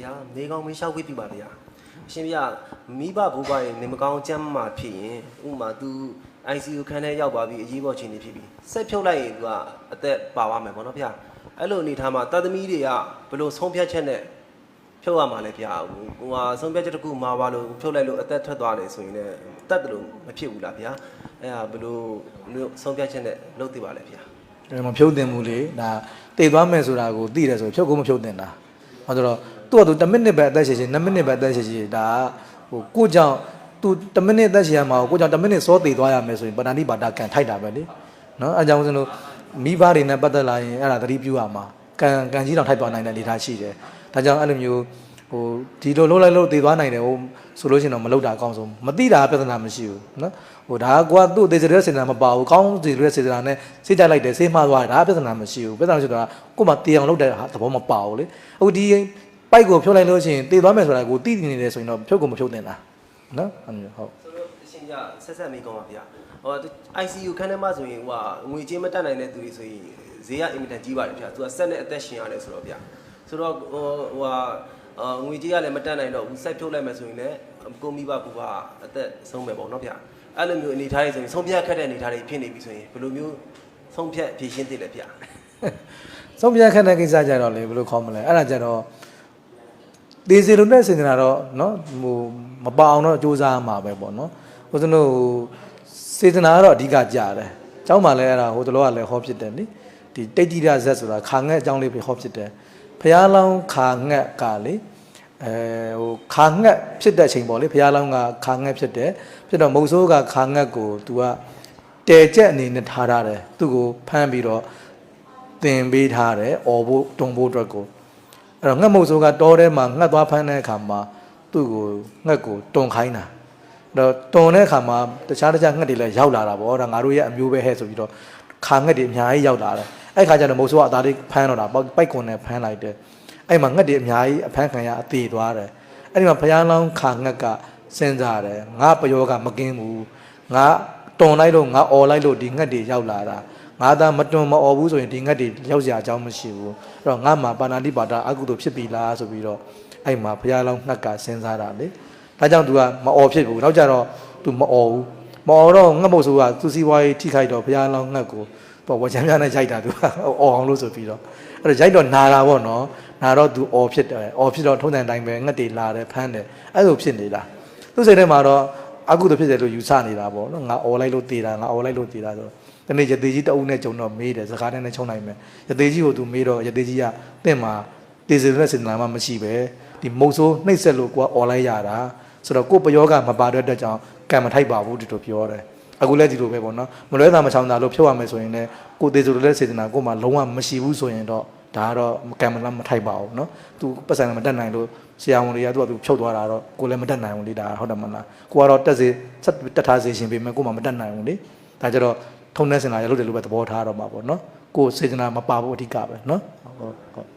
ဗျာနေကောင်းမင်းလျှောက်ခွင့်ပြုပါဗျာအရှင်ဗျာမိဘဘိုးဘရင်နေမကောင်းကြမ်းမှဖြစ်ရင်ဥမာ तू ICU ခန်းထဲရောက်ပါပြီအရေးပေါ်ချိန်နေဖြစ်ပြီဆက်ဖြုတ်လိုက်ရင် तू ကအသက်ပါသွားမယ်ပေါ့နော်ဗျာအဲ့လိုအနေထားမှာတသမီတွေကဘယ်လိုဆုံးဖြတ်ချက်နဲ့ဖြုတ်ရမှာလဲဗျာဟိုဟိုဟာဆုံးဖြတ်ချက်တစ်ခုမှာပါလို့ဖြုတ်လိုက်လို့အသက်ထွက်သွားတယ်ဆိုရင်လည်းတတ်တယ်လို့မဖြစ်ဘူးလားဗျာအဲ့ဒါဘယ်လိုမျိုးဆုံးဖြတ်ချက်နဲ့လုပ်သိပါလဲဗျာဒါမှဖြုတ်တင်မှုလေဒါတည်သွားမယ်ဆိုတာကိုသိတယ်ဆိုဖြုတ်ကိုမဖြုတ်တင်တာဟောဆိုတော့ သူ့ကသူ10မိနစ်ပဲအသက်ရှင်ရှင်2မိနစ်ပဲအသက်ရှင်ရှင်ဒါဟိုကိုကြောင့်သူ10မိနစ်အသက်ရှင်ရမှာကိုကြောင့်10မိနစ်စောတည်သွားရမယ်ဆိုရင်ပဏာတိပါဒကန်ထိုက်တာပဲလေနော်အဲကြောင့်ဦးဇင်းတို့မိဘတွေနဲ့ပတ်သက်လာရင်အဲ့ဒါသတိပြုရမှာကန်ကန်ကြီးတောင်ထိုက်သွားနိုင်တဲ့အနေအထားရှိတယ်ဒါကြောင့်အဲ့လိုမျိုးဟိုဒီလိုလုံးလိုက်လို့တည်သွားနိုင်တယ်ဟိုဆိုလို့ရှိရင်တော့မလုပ်တာအကောင်းဆုံးမသိတာပြဿနာမရှိဘူးနော်ဟိုဒါကကိုကသူ့အသေးစိတ်တဲ့စေတနာမပါဘူးကောင်းစီတဲ့စေတနာနဲ့စိတ်ကြလိုက်တယ်စိတ်မှားသွားတယ်ဒါကပြဿနာမရှိဘူးပြဿနာရှိတော့ကို့မှာတေအောင်လုပ်တဲ့ဟာသဘောမပါဘူးလေအခုဒီ ပိုက်ကိုဖြုတ်လိုက်လို့ရှိရင်တည်သွားမယ်ဆိုတာကိုသိနေတယ်ဆိုရင်တော့ဖြုတ်ကိုမဖြုတ်တင်တာနော်အဲ့လိုဟုတ်ဆိုတော့အရှင်ကြဆက်ဆက်မေးကောင်းပါဗျာဟို ICU ခန်းထဲမှာဆိုရင်ဟိုဟာငွေချင်းမတက်နိုင်တဲ့သူတွေဆိုရင်ဈေးကအင်မတန်ကြီးပါတယ်ဗျာသူကဆက်နဲ့အသက်ရှင်ရတယ်ဆိုတော့ဗျာဆိုတော့ဟိုဟိုဟာအာငွေကြီးကလည်းမတက်နိုင်တော့ဘူးစိုက်ဖြုတ်လိုက်မယ်ဆိုရင်လည်းကိုမိဘကူကအသက်ဆုံးမယ်ပေါ့နော်ဗျာအဲ့လိုမျိုးအနေထားတွေဆိုရင်ဆုံးဖြတ်ခက်တဲ့အနေထားတွေဖြစ်နေပြီဆိုရင်ဘယ်လိုမျိုးဆုံးဖြတ်ဖြည့်ရှင်းသိလဲဗျာဆုံးဖြတ်ခက်တဲ့ကိစ္စကြတော့လေဘယ်လိုခေါ်မလဲအဲ့ဒါကြတော့ ဒေစီလိုနဲ့စင်ကြတာတော့เนาะဟိုမပအောင်တော့စူးစမ်းမှာပဲပေါ့เนาะဟိုစနို့စေတနာကတော့အဓိကကြတယ်เจ้าမှလည်းအဲ့ဒါဟိုတလောကလည်းဟောဖြစ်တယ်နိဒီတိတ်တိရဇက်ဆိုတာခါငှက်အကြောင်းလေးပဲဟောဖြစ်တယ်ဖះလောင်းခါငှက်ကလေအဲဟိုခါငှက်ဖြစ်တဲ့အချိန်ပေါ့လေဖះလောင်းကခါငှက်ဖြစ်တယ်ဖြစ်တော့မုတ်ဆိုးကခါငှက်ကို तू ကတဲကျက်အနေနဲ့ထားထားတယ်သူ့ကိုဖမ်းပြီးတော့ သင်ပေးထားတယ်អော်ဖို့တုံဖို့အတွက်ကို အဲ့တော့ငှက်မုတ်ဆိုးကတောထဲမှာငှက်သွားဖမ်းတဲ့အခါမှာသူ့ကိုငှက်ကိုတုံခိုင်းတာအဲ့တော့တုံတဲ့အခါမှာတခြားတခြားငှက်တွေလည်းရောက်လာတာပေါ့ဒါငါတို့ရဲ့အမျိုးပဲဟဲ့ဆိုပြီးတော့ခါငှက်တွေအများကြီးရောက်လာတယ်အဲ့ခါကျတော့မုတ်ဆိုးကအသားလေးဖမ်းတော့တာပိုက်ပိုက်ကွန်နဲ့ဖမ်းလိုက်တယ်အဲ့မှာငှက်တွေအများကြီးအဖမ်းခံရအသေးသွားတယ်အဲ့ဒီမှာဘုရားလောင်းခါငှက်ကစဉ်းစားတယ်ငါပယောကမကင်းဘူးငါတုံလိုက်လို့ငါអော်လိုက်လို့ဒီငှက်တွေရောက်လာတာ ငါသာမတွန်မအော်ဘူးဆိုရင်ဒီငတ်တွေရောက်စရာအကြောင်းမရှိဘူးအဲ့တော့ငါမှာပါဏာတိပါဒအကုသို့ဖြစ်ပြီလားဆိုပြီးတော့အဲ့မှာဘုရားလောင်းငှက်ကစဉ်းစားတာလေဒါကြောင့် तू ကမအော်ဖြစ်ဘူးနောက်ကြတော့ तू မအော်ဘူးမအော်တော့ငှက်မို့ဆိုတာသူစီးပွားရေးထိခိုက်တော့ဘုရားလောင်းငှက်ကိုပေါ့ဝါချမ်းများနဲ့ရိုက်တာ तू ကအော်အောင်လို့ဆိုပြီးတော့အဲ့တော့ရိုက်တော့နာတာပေါ့နော်နာတော့ तू အော်ဖြစ်တယ်အော်ဖြစ်တော့ထုံးစံတိုင်းပဲငှက်တွေလာတယ်ဖမ်းတယ်အဲ့လိုဖြစ်နေတာသူစိတ်ထဲမှာတော့အကုသို့ဖြစ်တယ်လို့ယူဆနေတာပေါ့နော်ငါအော်လိုက်လို့တည်တာငါအော်လိုက်လို့တည်တာဆိုတော့ တနေ့ရသေးကြီးတအုပ်နဲ့ဂျုံတော့မေးတယ်စကားနဲ့ချုံနိုင်မယ်ရသေးကြီးကိုသူမေးတော့ရသေးကြီးကတင့်မှာတေစင်နဲ့စင်နာမှမရှိပဲဒီမုတ်ဆိုးနှိပ်ဆက်လို့ကိုကအွန်လိုင်းရတာဆိုတော့ကိုပယောကမပါတဲ့အတွက်ကြောင့်ကံမထိုက်ပါဘူးဒီလိုပြောတယ်အခုလည်းဒီလိုပဲပေါ့နော်မလွဲတာမချောင်တာလို့ဖြုတ်ရမယ်ဆိုရင်လည်းကိုသေးဆိုလည်းစေတနာကိုမှလုံးဝမရှိဘူးဆိုရင်တော့ဒါကတော့ကံမလားမထိုက်ပါဘူးနော်သူပတ်စံမတက်နိုင်လို့ဆရာဝန်တွေကသူကသူဖြုတ်သွားတာတော့ကိုလည်းမတက်နိုင်ဘူးလေဒါဟုတ်တယ်မလားကိုကတော့တက်စေတက်ထားစေရှင်ပေမဲ့ကိုမှမတက်နိုင်ဘူးလေဒါကြတော့ ထုံတဲ့စင်လာရလို့တယ်လို့ပဲသဘောထားတော့မှာပေါ့နော်ကိုယ်စေတနာမပါဘူးအဓိကပဲနော်ဟုတ်ဟုတ်